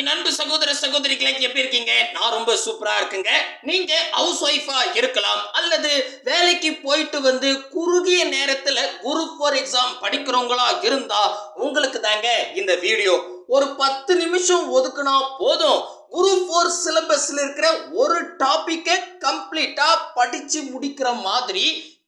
என் அன்பு சகோதர சகோதரிகளை எப்படி இருக்கீங்க? நான் ரொம்ப சூப்பரா இருக்குங்க. நீங்க ஹவுஸ் ஒய்ஃபா இருக்கலாம் அல்லது வேலைக்கு போயிட்டு வந்து குறுகிய நேரத்துல குரூப் ஃபோர் எக்ஸாம் படிக்கிறவங்களா இருந்தா உங்களுக்கு தாங்க இந்த வீடியோ ஒரு பத்து நிமிஷம் ஒதுக்குனா போதும். குரூப் ஃபோர் சிலபஸ்ல இருக்கிற ஒரு டாபிக்கை கம்ப்ளீட்டா படிச்சு முடிக்கிற மாதிரி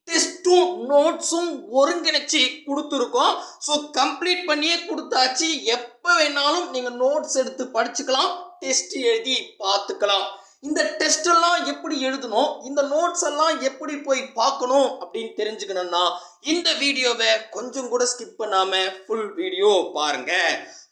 டெஸ்ட்டும் நோட்ஸும் ஒருங்கிணைச்சு கொடுத்துருக்கோம். ஸோ கம்ப்ளீட் பண்ணியே கொடுத்தாச்சு. எப்போ வேணாலும் நீங்கள் நோட்ஸ் எடுத்து படிச்சுக்கலாம் டெஸ்ட் எழுதி பார்த்துக்கலாம். இந்த டெஸ்ட் எல்லாம் எப்படி எழுதணும் இந்த நோட்ஸ் எல்லாம் எப்படி போய் பார்க்கணும் அப்படின்னு தெரிஞ்சுக்கணும்னா இந்த வீடியோவை கொஞ்சம் கூட ஸ்கிப் பண்ணாம ஃபுல் வீடியோ பாருங்க.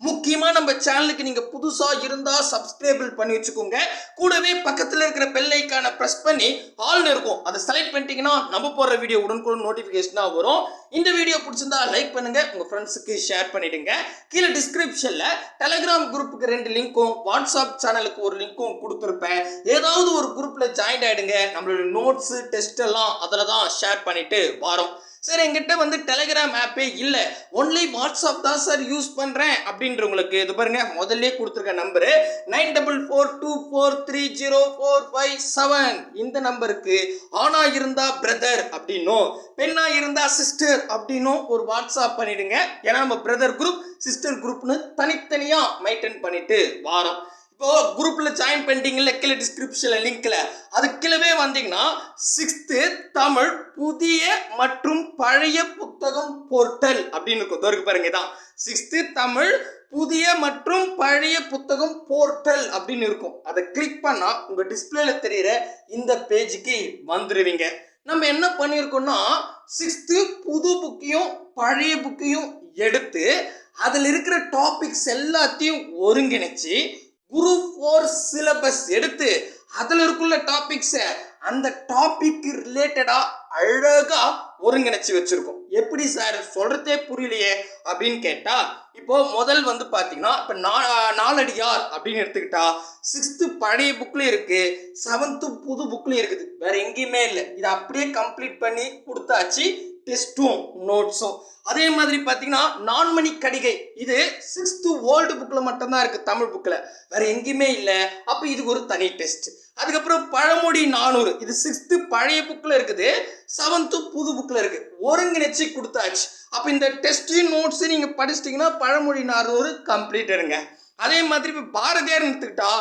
முக்கியமா நம்ம சேனலுக்கு நீங்க புதுசா இருந்தா சப்ஸ்கிரைபிள் பண்ணி வச்சுக்கோங்க. கூடவே பக்கத்துல இருக்கிற பெல்லைக்கான ப்ரெஸ் பிரஸ் பண்ணி ஆல்னு இருக்கும். அதை செலக்ட் பண்ணிட்டீங்கன்னா நம்ம போடுற வீடியோ உடனுக்குடன் நோட்டிஃபிகேஷனாக வரும். இந்த வீடியோ பிடிச்சிருந்தா லைக் பண்ணுங்க. உங்க ஃப்ரெண்ட்ஸுக்கு ஷேர் பண்ணிடுங்க. கீழே டிஸ்கிரிப்ஷன்ல டெலிகிராம் குரூப்புக்கு ரெண்டு லிங்க்கும் வாட்ஸ்அப் சேனலுக்கு ஒரு லிங்க்கும் கொடுத்துருப்பேன். ஏதாவது ஒரு குரூப்ல ஜாயின் ஆயிடுங்க. நம்மளோட நோட்ஸ் டெஸ்ட் எல்லாம் அதில் தான் ஷேர் பண்ணிட்டு வரோம். சார் எங்கிட்ட வந்து டெலிகிராம் ஆப்பே இல்லை. ஒன்லி வாட்ஸ்அப் தான் சார் யூஸ் பண்ணுறேன் அப்படின்றவங்களுக்கு இது பாருங்க முதல்ல கொடுத்துருக்க number nine double four two four three zero four five seven. இந்த நம்பருக்கு ஆணா இருந்தா பிரதர் அப்படின்னும் பெண்ணா இருந்தா சிஸ்டர் அப்படின்னும் ஒரு வாட்ஸ்அப் பண்ணிடுங்க. ஏன்னா நம்ம பிரதர் குரூப் சிஸ்டர் குரூப்னு தனித்தனியாக மெயின்டைன் பண்ணிட்டு வாரோம். இப்போ குரூப்பில் ஜாயின் பண்ணிட்டீங்கல்ல கீழே டிஸ்கிரிப்ஷனில் லிங்க்ல அது கீழே வந்தீங்கன்னா சிக்ஸ்த்து தமிழ் புதிய மற்றும் பழைய புத்தகம் போர்ட்டல் அப்படின்னு இருக்கும். தோருக்கு பாருங்க தான் சிக்ஸ்த்து தமிழ் புதிய மற்றும் பழைய புத்தகம் போர்ட்டல் அப்படின்னு இருக்கும். அதை கிளிக் பண்ணா உங்க டிஸ்பிளேல தெரியிற இந்த பேஜுக்கு வந்துடுவீங்க நம்ம என்ன பண்ணியிருக்கோம்னா சிக்ஸ்த்து புது புக்கையும் பழைய புக்கையும் எடுத்து அதில் இருக்கிற டாபிக்ஸ் எல்லாத்தையும் ஒருங்கிணைச்சு குரூப் ஃபோர் சிலபஸ் எடுத்து அதில் இருக்குள்ள டாபிக்ஸை அந்த டாபிக் ரிலேட்டடாக அழகாக ஒருங்கிணைச்சு வச்சுருக்கோம். எப்படி சார் சொல்கிறதே புரியலையே அப்படின்னு கேட்டால் இப்போது முதல் வந்து பார்த்தீங்கன்னா இப்போ நா நாலடியார் அப்படின்னு எடுத்துக்கிட்டா சிக்ஸ்த்து பழைய புக்லேயும் இருக்குது செவன்த்து புது புக்லேயும் இருக்குது. வேற எங்கேயுமே இல்லை. இதை அப்படியே கம்ப்ளீட் பண்ணி கொடுத்தாச்சு. டெஸ்ட்டும் நோட்ஸும் அதே மாதிரி பார்த்தீங்கன்னா நான்மணி கடிகை. இது சிக்ஸ்த்து ஓல்டு புக்கில் மட்டும்தான் இருக்குது தமிழ் புக்கில் வேறு எங்கேயுமே இல்லை. அப்போ இதுக்கு ஒரு தனி டெஸ்ட் அதுக்கப்புறம் பழமொழி நானூறு. இது சிக்ஸ்த்து பழைய புக்கில் இருக்குது. செவன்த்து புது புக்கில் இருக்குது ஒருங்கிணைச்சி கொடுத்தாச்சு. அப்போ இந்த டெஸ்ட்டு நோட்ஸு நீங்கள் படிச்சிட்டிங்கன்னா பழமொழி நானூறு கம்ப்ளீட் இருங்க அதே மாதிரி இப்போ பாரதியார் எடுத்துக்கிட்டா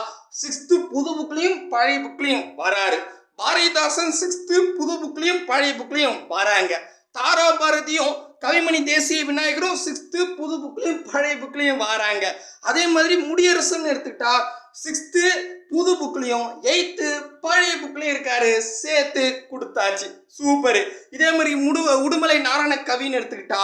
சிக்ஸ்த்து புது புக்லேயும் பழைய புக்லேயும் வராரு. பாரதிதாசன் சிக்ஸ்த்து புது புக்லேயும் பழைய புக்லேயும் வராங்க. தாரா பாரதியும் கவிமணி தேசிய விநாயகரும் சிக்ஸ்த்து புது புக்லேயும் பழைய புக்லேயும் வராங்க. அதே மாதிரி முடியரசன் எடுத்துக்கிட்டா சிக்ஸ்த்து புது புக்லையும் எயித்து பழைய புக்லேயும் இருக்காரு. சேர்த்து கொடுத்தாச்சு. சூப்பர். இதே மாதிரி முடு உடுமலை நாராயண கவின்னு எடுத்துக்கிட்டா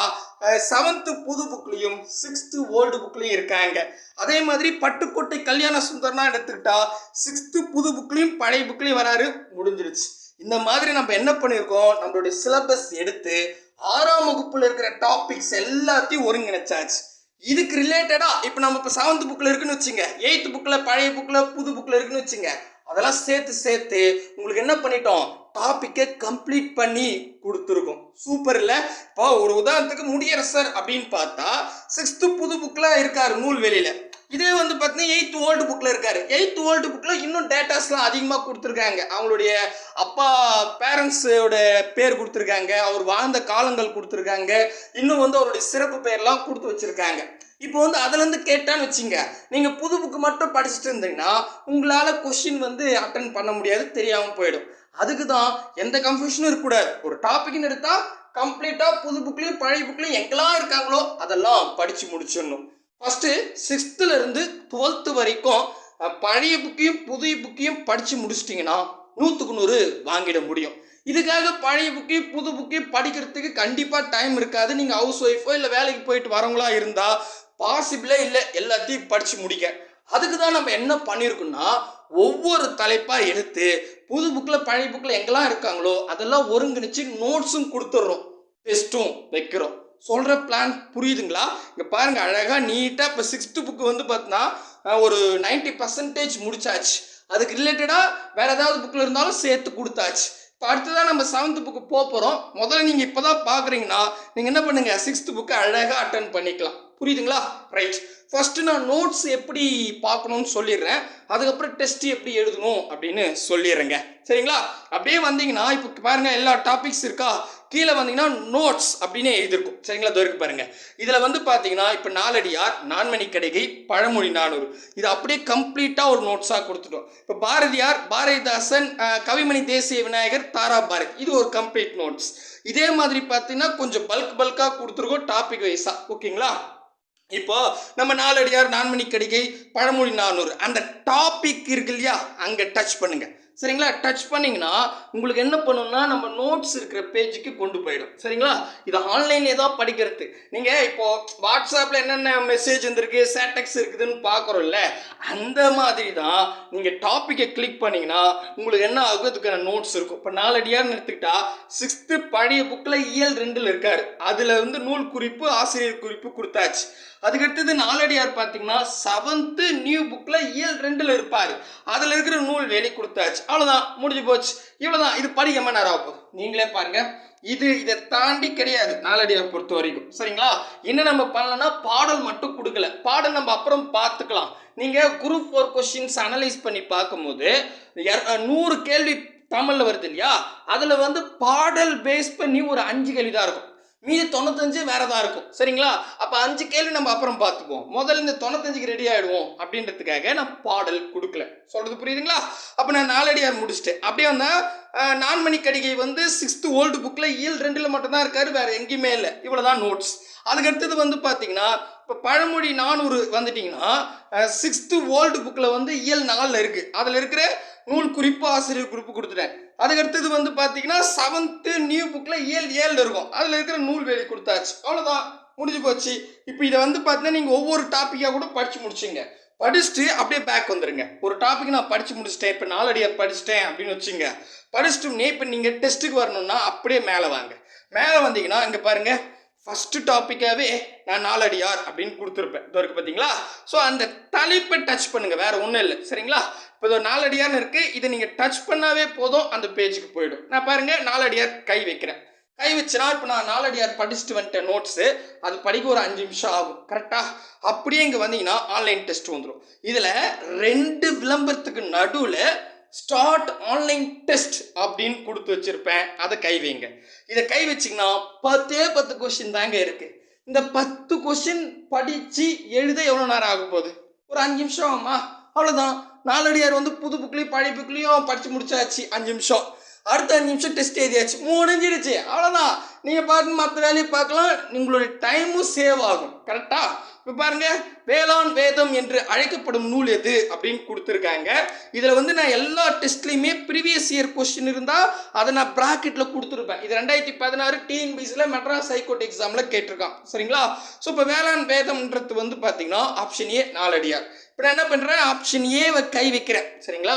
செவன்த்து புது புக்லேயும் சிக்ஸ்த்து ஓல்டு புக்லேயும் இருக்காங்க. அதே மாதிரி பட்டுக்கோட்டை கல்யாண சுந்தரனா எடுத்துக்கிட்டா சிக்ஸ்த்து புது புக்லேயும் பழைய புக்லேயும் வராரு. முடிஞ்சிருச்சு. இந்த மாதிரி நம்ம என்ன பண்ணியிருக்கோம்? நம்மளுடைய சிலபஸ் எடுத்து ஆறாம் வகுப்புல இருக்கிற டாபிக்ஸ் எல்லாத்தையும் ஒருங்கிணைச்சாச்சு. இதுக்கு ரிலேட்டடா இப்போ நம்ம இப்போ செவன்த் புக்கில் இருக்குன்னு வச்சுங்க. எயித்து புக்கில் பழைய புக்கில் புது புக்கில் இருக்குன்னு வச்சுங்க. அதெல்லாம் சேர்த்து சேர்த்து உங்களுக்கு என்ன பண்ணிட்டோம்? டாப்பிக்கை கம்ப்ளீட் பண்ணி கொடுத்துருக்கோம். சூப்பர் இல்லை? இப்போ ஒரு உதாரணத்துக்கு முடியரசர் அப்படின்னு பார்த்தா சிக்ஸ்த்து புது புக்கில் இருக்கார் நூல் வெளியில் இதே வந்து பார்த்தீங்கன்னா எயித் ஓல்டு புக்கில் இருக்கார். எயித் ஓல்டு புக்கில் இன்னும் டேட்டாஸ்லாம் அதிகமாக கொடுத்துருக்காங்க. அவங்களுடைய அப்பா பேரண்ட்ஸோட பேர் கொடுத்துருக்காங்க. அவர் வாழ்ந்த காலங்கள் கொடுத்துருக்காங்க. இன்னும் வந்து அவருடைய சிறப்பு பெயர்லாம் கொடுத்து வச்சுருக்காங்க. இப்போ வந்து அதுலேருந்து கேட்டான்னு வச்சுங்க நீங்கள் புது புக்கு மட்டும் படிச்சுட்டு இருந்தீங்கன்னா உங்களால் கொஷின் வந்து அட்டன் பண்ண முடியாது தெரியாமல் போயிடும். அதுக்கு தான் எந்த கன்ஃபியூஷனும் இருக்கக்கூடாது. ஒரு டாபிக்னு எடுத்தால் கம்ப்ளீட்டாக புது புக்லேயும் பழைய புக்லேயும் எங்கெல்லாம் இருக்காங்களோ அதெல்லாம் படித்து முடிச்சிடணும். ஃபஸ்ட்டு சிக்ஸ்த்துலேருந்து டுவெல்த்து வரைக்கும் பழைய புக்கையும் புதிய புக்கையும் படித்து முடிச்சிட்டிங்கன்னா நூற்றுக்கு நூறு வாங்கிட முடியும். இதுக்காக பழைய புக்கையும் புது புக்கையும் படிக்கிறதுக்கு கண்டிப்பாக டைம் இருக்காது. நீங்கள் ஹவுஸ் ஒய்ஃபோ இல்லை வேலைக்கு போயிட்டு வரவங்களா இருந்தால் பாசிபிளே இல்லை எல்லாத்தையும் படித்து முடிக்க அதுக்கு தான் நம்ம என்ன பண்ணியிருக்கோம்னா ஒவ்வொரு தலைப்பாக எடுத்து புது புக்கில் பழைய புக்கில் எங்கெல்லாம் இருக்காங்களோ அதெல்லாம் ஒருங்கிணைச்சு நோட்ஸும் கொடுத்துட்றோம். டெஸ்ட்டும் வைக்கிறோம். சொல்கிற பிளான் புரியுதுங்களா? இங்கே பாருங்கள் அழகாக நீட்டாக இப்போ சிக்ஸ்த்து புக்கு வந்து பார்த்தீங்கன்னா ஒரு 90% பர்சன்டேஜ் முடிச்சாச்சு. அதுக்கு ரிலேட்டடாக வேறு ஏதாவது புக்கில் இருந்தாலும் சேர்த்து கொடுத்தாச்சு. இப்போ அடுத்ததாக நம்ம செவன்த் புக்கு போக போகிறோம் முதல்ல நீங்கள் இப்போ தான் பார்க்குறீங்கன்னா நீங்கள் என்ன பண்ணுங்கள் சிக்ஸ்த்து புக்கை அழகாக அட்டன் பண்ணிக்கலாம். புரியுதுங்களா? ரைட் ஃபஸ்ட்டு நான் நோட்ஸ் எப்படி பார்க்கணும்னு சொல்லிடுறேன். அதுக்கப்புறம் டெஸ்ட் எப்படி எழுதணும் அப்படின்னு சொல்லிடுறேங்க. சரிங்களா? அப்படியே வந்தீங்கன்னா இப்போ பாருங்கள் எல்லா டாபிக்ஸ் இருக்கா? கீழே வந்தீங்கன்னா நோட்ஸ் அப்படின்னு எழுதியிருக்கும். சரிங்களா? இதோ பாருங்கள் பாருங்க. இதில் வந்து பார்த்தீங்கன்னா இப்போ நாலடியார் நான்மணி கடைகை பழமொழி நானூறு. இது அப்படியே கம்ப்ளீட்டாக ஒரு நோட்ஸாக கொடுத்துட்டோம். இப்போ பாரதியார் பாரதிதாசன் கவிமணி தேசிய விநாயகர் தாரா பாரத். இது ஒரு கம்ப்ளீட் நோட்ஸ் இதே மாதிரி பார்த்தீங்கன்னா கொஞ்சம் பல்க் பல்காக கொடுத்துருக்கோம் டாபிக் வைஸாக ஓகேங்களா? இப்போ நம்ம நாலடியார் நான்மணி கடிகை பழமொழி நானூறு அந்த டாபிக் இருக்கு இல்லையா? அங்கே டச் பண்ணுங்கள் சரிங்களா? டச் பண்ணிங்கன்னா உங்களுக்கு என்ன பண்ணணும்னா நம்ம நோட்ஸ் இருக்கிற பேஜுக்கு கொண்டு போயிடும். சரிங்களா? இது ஆன்லைன்லேயே தான் படிக்கிறது. நீங்கள் இப்போது வாட்ஸ்அப்பில் என்னென்ன மெசேஜ் வந்திருக்கு சேட்டக்ஸ் இருக்குதுன்னு பார்க்குறோம்ல அந்த மாதிரி தான் நீங்கள் டாப்பிக்கை கிளிக் பண்ணீங்கன்னா உங்களுக்கு என்ன ஆகும்? அதுக்கான நோட்ஸ் இருக்கும். இப்போ நாலடியார்னு எடுத்துக்கிட்டா சிக்ஸ்த்து பழைய புக்கில் இயல் ரெண்டில் இருக்கார். அதில் வந்து நூல் குறிப்பு ஆசிரியர் குறிப்பு கொடுத்தாச்சு. அதுக்கடுத்தது நாலடியார் பார்த்தீங்கன்னா செவன்த்து நியூ புக்கில் இயல் ரெண்டில் இருப்பார். அதில் இருக்கிற நூல் வேலை கொடுத்தாச்சு. அவ்வளோதான் முடிஞ்சு போச்சு. இவ்வளோதான் இது படிக்க மணி நேரம் ஆகும் நீங்களே பாருங்க. இது இதை தாண்டி கிடையாது. நாலடியார் பொறுத்த வரைக்கும். சரிங்களா? என்ன நம்ம பண்ணலன்னா பாடல் மட்டும் கொடுக்கல. பாடல் நம்ம அப்புறம் பார்த்துக்கலாம். நீங்கள் குரூப் ஃபோர் கொஸ்டின்ஸ் அனலைஸ் பண்ணி பார்க்கும்போது நூறு கேள்வி தமிழில் வருது இல்லையா? அதில் வந்து பாடல் பேஸ் பண்ணி ஒரு அஞ்சு கேள்வி தான் இருக்கும். மீதி தொண்ணூத்தஞ்சு வேற தான் இருக்கும். சரிங்களா? அப்போ அஞ்சு கேள்வி நம்ம அப்புறம் பார்த்துக்குவோம். முதல்ல இந்த தொண்ணூத்தஞ்சுக்கு ரெடி ஆகிடுவோம் அப்படின்றதுக்காக நான் பாடல் கொடுக்கல. சொல்கிறது புரியுதுங்களா? அப்போ நான் நாலடியார் முடிச்சுட்டேன். அப்படியே வந்தால் நான்மணி கடிகை வந்து சிக்ஸ்த்து ஓல்டு புக்கில் இயல் ரெண்டில் மட்டும்தான் இருக்கார் வேறு எங்கேயுமே இல்லை. இவ்வளோ தான் நோட்ஸ் அதுக்கு அடுத்தது வந்து பார்த்தீங்கன்னா இப்போ பழமொழி நானூறு வந்துட்டிங்கன்னா சிக்ஸ்த்து ஓல்டு புக்கில் வந்து இயல் நாலில் இருக்குது அதில் இருக்கிற நூல் குறிப்பு ஆசிரியர் குறிப்பு கொடுத்துட்டேன். அதுக்கடுத்தது வந்து பார்த்தீங்கன்னா செவன்த்து நியூ புக்கில் ஏழு ஏழில் இருக்கும். அதில் இருக்கிற நூல் வேலி கொடுத்தாச்சு. அவ்வளோதான் முடிஞ்சு போச்சு. இப்போ இதை வந்து பார்த்தீங்கன்னா நீங்கள் ஒவ்வொரு டாப்பிக்காக கூட படித்து முடிச்சிங்க. படிச்சுட்டு அப்படியே பேக் வந்துடுங்க ஒரு டாபிக் நான் படித்து முடிச்சிட்டேன். இப்போ நாலடியாக படிச்சிட்டேன் அப்படின்னு வச்சுங்க. படிச்சுட்டு இப்போ நீங்கள் டெஸ்ட்டுக்கு வரணும்னா அப்படியே மேலே வாங்க. மேலே வந்தீங்கன்னா இங்கே பாருங்கள் ஃபஸ்ட்டு டாப்பிக்காகவே நான் நாலடியார் அப்படின்னு கொடுத்துருப்பேன். இது வரைக்கும் பார்த்தீங்களா ஸோ அந்த தலைப்பை டச் பண்ணுங்கள் வேறு ஒன்றும் இல்லை. சரிங்களா? இப்போ இது ஒரு நாலடியார்னு இதை நீங்கள் டச் பண்ணாவே போதும் அந்த பேஜுக்கு போயிடும். நான் பாருங்க நாலடியார் கை வைக்கிறேன். கை வச்சுனா இப்போ நான் நாலடியார் படிச்சுட்டு வந்துட்டேன் நோட்ஸு அது படிக்க ஒரு அஞ்சு நிமிஷம் ஆகும். கரெக்டாக அப்படியே இங்கே வந்தீங்கன்னா ஆன்லைன் டெஸ்ட் வந்துடும் இதில் ரெண்டு விளம்பரத்துக்கு நடுவில் ஸ்டார்ட் ஆன்லைன் டெஸ்ட் அப்படின்னு கொடுத்து வச்சிருப்பேன். அதை கை வைங்க. இதை கை வச்சிங்கன்னா பத்தே பத்து கொஷின் தாங்க இருக்குது இந்த பத்து கொஸ்டின் படித்து எழுத எவ்வளோ நேரம் ஆக போகுது? ஒரு அஞ்சு நிமிஷம் ஆகுமா? அவ்வளோதான் நாலடியார் வந்து புது புக்லேயும் பழைய புக்லேயும் படித்து முடிச்சாச்சு. அஞ்சு நிமிஷம். அடுத்த அஞ்சு நிமிஷம் டெஸ்ட் எழுதியாச்சு. முடிஞ்சிருச்சு அவ்வளோதான் நீங்கள் பாருங்க மற்ற வேலையை பார்க்கலாம். உங்களுடைய டைமும் சேவ் ஆகும். கரெக்டா இப்போ பாருங்க வேளாண் வேதம் என்று அழைக்கப்படும் நூல் எது அப்படின்னு கொடுத்துருக்காங்க. இதில் வந்து நான் எல்லா டெஸ்ட்லையுமே ப்ரீவியஸ் இயர் கொஸ்டின் இருந்தால் அதை நான் ப்ராக்கெட்டில் கொடுத்துருப்பேன். இது ரெண்டாயிரத்தி பதினாறு டிஎன்பிசியில் மெட்ராஸ் ஹைகோர்ட் எக்ஸாமில் கேட்டிருக்கான். சரிங்களா? ஸோ இப்போ வேளாண் வேதம்ன்றது வந்து பார்த்தீங்கன்னா ஆப்ஷன் ஏ நாலடியார். இப்போ நான் என்ன பண்ணுறேன் ஆப்ஷன் ஏவை கை வைக்கிறேன். சரிங்களா?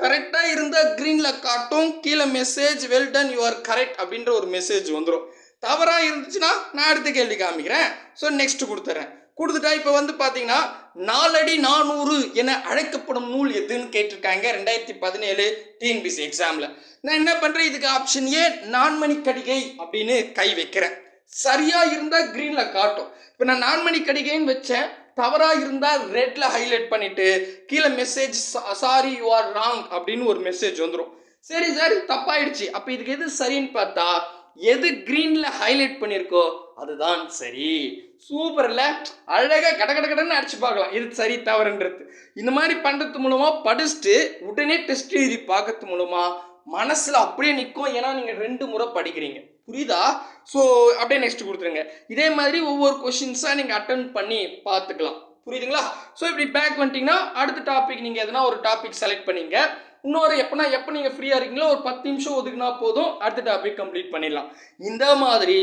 கரெக்டாக இருந்தால் க்ரீனில் காட்டும். கீழே message well done you are correct அப்படின்ற ஒரு மெசேஜ் வந்துடும் தவறாக இருந்துச்சுன்னா நான் அடுத்த கேள்வி காமிக்கிறேன். ஸோ நெக்ஸ்ட் கொடுத்துட்றேன் கொடுத்துட்டா இப்போ வந்து பார்த்தீங்கன்னா நாலடி நானூறு என அழைக்கப்படும் நூல் எதுன்னு கேட்டிருக்காங்க. ரெண்டாயிரத்தி பதினேழு டிஎன்பிசி எக்ஸாமில் நான் என்ன பண்ணுறேன் இதுக்கு ஆப்ஷன் ஏ நான்மணி கடிகை அப்படின்னு கை வைக்கிறேன். சரியாக இருந்தால் க்ரீனில் காட்டும். இப்போ நான் நான்மணி கடிகைன்னு வச்சேன். தவறாக இருந்தால் ரெட்டில் ஹைலைட் பண்ணிவிட்டு கீழே message sorry you are wrong அப்படின்னு ஒரு மெசேஜ் வந்துடும் சரி சார் தப்பாயிடுச்சு. அப்போ இதுக்கு எது சரின்னு பார்த்தா எது க்ரீனில் ஹைலைட் பண்ணியிருக்கோ அதுதான் சரி. சூப்பரில் அழகாக கட கட கடன்னு அடிச்சு பார்க்கலாம். இது சரி தவறுன்றது. இந்த மாதிரி பண்ணுறது மூலமாக படிச்சுட்டு உடனே டெஸ்ட் எழுதி பார்க்கறது மூலமாக மனசில் அப்படியே நிற்கும் ஏன்னா நீங்கள் ரெண்டு முறை படிக்கிறீங்க. புரியுதா? ஸோ அப்படியே நெக்ஸ்ட் கொடுத்துருங்க. இதே மாதிரி ஒவ்வொரு கொஷின்ஸாக நீங்கள் அட்டன் பண்ணி பார்த்துக்கலாம். புரியுதுங்களா? ஸோ இப்படி பேக் வந்துட்டிங்கன்னா அடுத்த டாபிக் நீங்கள் எதனா ஒரு டாபிக் செலக்ட் பண்ணீங்க. இன்னொரு எப்போனா எப்போ நீங்கள் ஃப்ரீயாக இருக்கீங்களோ ஒரு பத்து நிமிஷம் ஒதுக்குனா போதும். அடுத்த டாபிக் கம்ப்ளீட் பண்ணிடலாம். இந்த மாதிரி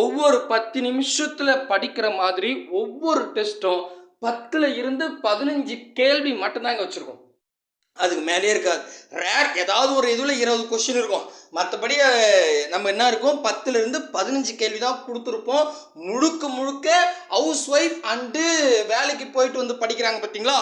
ஒவ்வொரு பத்து நிமிஷத்தில் படிக்கிற மாதிரி ஒவ்வொரு டெஸ்ட்டும் பத்தில் இருந்து பதினஞ்சு கேள்வி மட்டும்தாங்க வச்சுருக்கோம். அதுக்கு மேலேயே இருக்காது ரேர் ஏதாவது ஒரு இதில் இருபது கொஸ்டின் இருக்கும். மற்றபடி நம்ம என்ன இருக்கும்? பத்துலேருந்து பதினஞ்சு கேள்வி தான் கொடுத்துருப்போம். முழுக்க முழுக்க ஹவுஸ் ஒய்ஃப் அண்டு வேலைக்கு போயிட்டு வந்து படிக்கிறாங்க பார்த்தீங்களா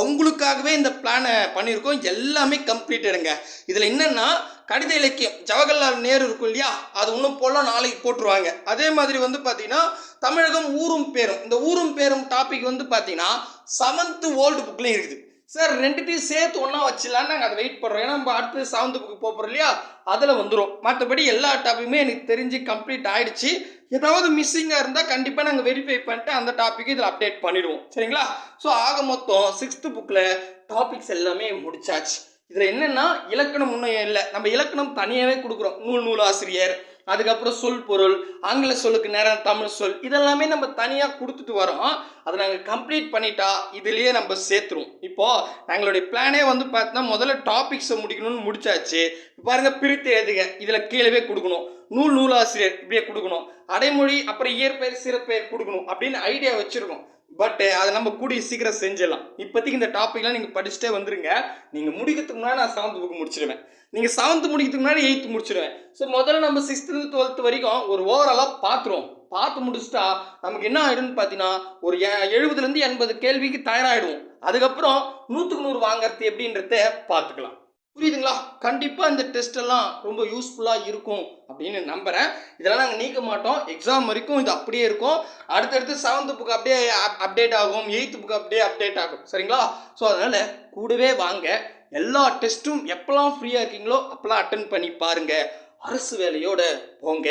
அவங்களுக்காகவே இந்த பிளானை பண்ணியிருக்கோம். எல்லாமே கம்ப்ளீட்டடுங்க இதில் என்னென்னா கடித இலக்கியம் ஜவஹர்லால் நேரு இருக்கும் இல்லையா? அது இன்னும் போல நாளைக்கு போட்டுருவாங்க. அதே மாதிரி வந்து பார்த்தீங்கன்னா தமிழகம் ஊரும் பேரும். இந்த ஊரும் பேரும் டாபிக் வந்து பார்த்தீங்கன்னா செவன்த்து ஓல்டு புக்லேயும் இருக்குது. சார் ரெண்டுத்தையும் சேர்த்து ஒன்றா வச்சிடலான்னு நாங்கள் அதை வெயிட் பண்ணுறோம் ஏன்னா நம்ம அடுத்து செவன்த்து புக்கு போகிறோம் இல்லையா? அதில் வந்துடும் மற்றபடி எல்லா டாப்பிக்குமே எனக்கு தெரிஞ்சு கம்ப்ளீட் ஆகிடுச்சு ஏதாவது மிஸ்ஸிங்காக இருந்தால் கண்டிப்பாக நாங்கள் வெரிஃபை பண்ணிட்டு அந்த டாப்பிக்கு இதில் அப்டேட் பண்ணிடுவோம். சரிங்களா? ஸோ ஆக மொத்தம் சிக்ஸ்த்து புக்கில் டாபிக்ஸ் எல்லாமே முடிச்சாச்சு. இதில் என்னென்னா இலக்கணம் ஒன்றும் இல்லை. நம்ம இலக்கணம் தனியாகவே கொடுக்குறோம். நூல் நூல் ஆசிரியர் அதுக்கப்புறம் சொல் பொருள் ஆங்கில சொல்லுக்கு நேரம் தமிழ் சொல் இதெல்லாமே நம்ம தனியாக கொடுத்துட்டு வரோம். அதை நாங்கள் கம்ப்ளீட் பண்ணிட்டா இதுலேயே நம்ம சேர்த்துருவோம். இப்போது எங்களுடைய பிளானே வந்து பார்த்தோன்னா முதல்ல டாபிக்ஸை முடிக்கணும்னு முடிச்சாச்சு. இப்ப பாருங்க பிரித்து எழுதுக. இதில் கீழவே கொடுக்கணும். நூல் நூலாசிரியர் இப்படியே கொடுக்கணும். அடைமொழி அப்புறம் இயற்பெயர் சிறப்பெயர் கொடுக்கணும் அப்படின்னு ஐடியா வச்சுருக்கோம். பட் eh, அதை நம்ம கூடிய சீக்கிரம் செஞ்சிடலாம். இப்போதைக்கு இந்த டாப்பிக்லாம் நீங்கள் படிச்சுட்டே வந்துருங்க. நீங்கள் முடிக்கிறதுக்கு முன்னாடி நான் செவன்த் புக் முடிச்சிடுவேன். நீங்கள் செவன்த் முடிக்கிறதுக்கு முன்னாடி எயித்து முடிச்சிடுவேன். ஸோ முதல்ல நம்ம சிக்ஸ்த்துலேருந்து டுவெல்த் வரைக்கும் ஒரு ஓவராலாக பார்த்துருவோம். பார்த்து முடிச்சுட்டா நமக்கு என்ன ஆகிடும்னு பார்த்தீங்கன்னா ஒரு எ- எழுபதுலேருந்து எண்பது கேள்விக்கு தயாராகிடுவோம் அதுக்கப்புறம் நூற்றுக்கு நூறு வாங்குறது எப்படின்றத பார்த்துக்கலாம். புரியுதுங்களா? கண்டிப்பாக இந்த டெஸ்ட் எல்லாம் ரொம்ப யூஸ்ஃபுல்லாக இருக்கும் அப்படின்னு நம்புகிறேன் இதெல்லாம் நாங்கள் நீக்க மாட்டோம். எக்ஸாம் வரைக்கும் இது அப்படியே இருக்கும். அடுத்தடுத்து செவன்த் புக் அப்படியே அப்டேட் ஆகும். எயித்து புக் அப்படியே அப்டேட் ஆகும். சரிங்களா? ஸோ அதனால் கூடவே வாங்க. எல்லா டெஸ்ட்டும் எப்போல்லாம் ஃப்ரீயாக இருக்கீங்களோ அப்போல்லாம் அட்டன் பண்ணி பாருங்க. அரசு வேலையோட போங்க.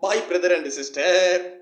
பாய் பிரதர் அண்ட் சிஸ்டர்